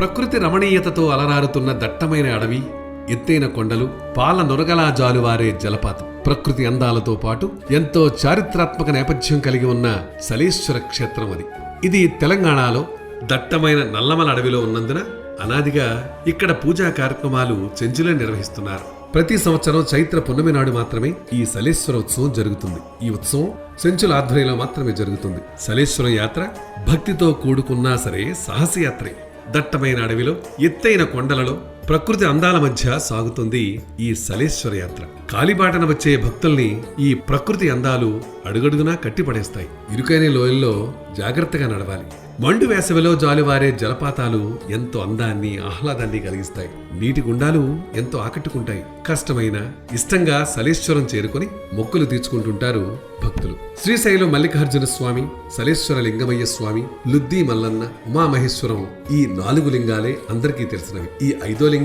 ప్రకృతి రమణీయతతో అలరారుతున్న దట్టమైన అడవి ఎత్తైన కొండలు పాల నొరగలా జాలువారే జలపాతం. ప్రకృతి అందాలతో పాటు ఎంతో చారిత్రాత్మక నేపథ్యం కలిగి ఉన్న సలీశ్వర క్షేత్రం అది. ఇది తెలంగాణలో దట్టమైన నల్లమల అడవిలో ఉన్నందున అనాదిగా ఇక్కడ పూజా కార్యక్రమాలు చెంచులే నిర్వహిస్తున్నారు. ప్రతి సంవత్సరం చైత్ర పున్నమి నాడు మాత్రమే ఈ సలేశ్వర ఉత్సవం జరుగుతుంది. ఈ ఉత్సవం చెంచుల ఆధ్వర్యంలో మాత్రమే జరుగుతుంది. సలేశ్వర యాత్ర భక్తితో కూడుకున్నా సరే సాహసయాత్రే దట్టమైన అడవిలో ఎత్తైన కొండలలో ప్రకృతి అందాల మధ్య సాగుతుంది ఈ సలేశ్వర యాత్ర. కాలిబాటన వచ్చే భక్తుల్ని ఈ ప్రకృతి అందాలు అడుగడుగునా కట్టిపడేస్తాయి. ఇరుకైన లోయల్లో జాగ్రత్తగా నడవాలి. మండు వేసవిలో జాలువారే జలపాతాలు ఎంతో అందాన్ని ఆహ్లాదాన్ని కలిగిస్తాయి. నీటి గుండాలు ఎంతో ఆకట్టుకుంటాయి. కష్టమైన ఇష్టంగా సలేశ్వరం చేరుకొని మొక్కులు తీర్చుకుంటుంటారు భక్తులు. శ్రీశైలం మల్లికార్జున స్వామి సలేశ్వర లింగమయ్య స్వామి లుద్ది మల్లన్న ఉమామహేశ్వరం ఈ నాలుగు లింగాలే అందరికీ తెలిసినవి. ఈ ఐదో లింగం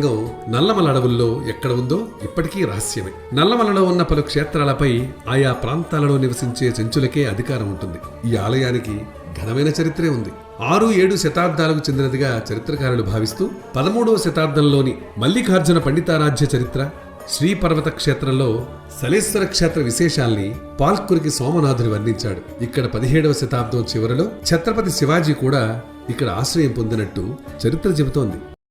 నల్లమల అడవుల్లో ఎక్కడ ఉందో ఇప్పటికీ రహస్యమే. నల్లమలలో ఉన్న పలు క్షేత్రాలపై ఆయా ప్రాంతాలలో నివసించే చెంచులకే అధికారం ఉంటుంది. ఈ ఆలయానికి ఘనమైన చరిత్రే ఉంది. ఆరు ఏడు శతాబ్దాలకు చెందినదిగా చరిత్రకారులు భావిస్తూ పదమూడవ శతాబ్దంలోని మల్లికార్జున పండితారాధ్య చరిత్ర శ్రీపర్వత క్షేత్రంలో సలేశ్వర క్షేత్ర విశేషాల్ని పాల్కురికి సోమనాథుని వర్ణించాడు. ఇక్కడ పదిహేడవ శతాబ్దం చివరిలో ఛత్రపతి శివాజీ కూడా ఇక్కడ ఆశ్రయం పొందినట్టు చరిత్ర చెబుతోంది.